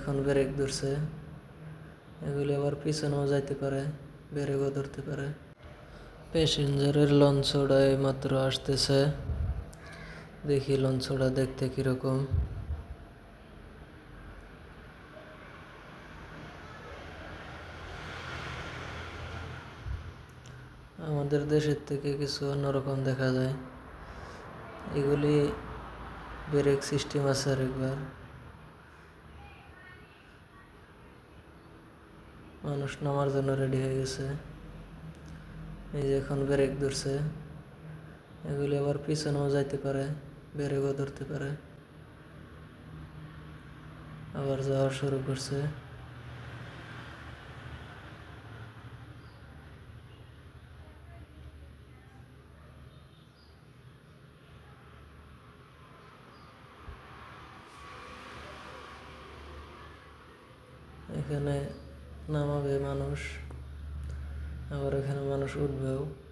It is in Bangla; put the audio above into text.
এখন ব্রেক ধরছে। এগুলি আবার পিছনেও যাইতে পারে, ব্রেকও ধরতে পারে। প্যাসেঞ্জারের লঞ্চটা মাত্র আসতেছে। দেখি লঞ্চটা দেখতে কীরকম। আমাদের দেশের থেকে কিছু অন্যরকম দেখা যায়। এগুলি ব্রেক সিস্টেম আছে আর মানুষ নামার জন্য রেডি হয়ে গেছে। এই যে এখন ব্রেক ধরছে। এগুলি আবার পিছনেও যাইতে পারে ব্রেকও ধরতে পারে। আবার যাওয়া শুরু করছে। এখানে নামাবে মানুষ। আবার এখানে মানুষ উঠবেও।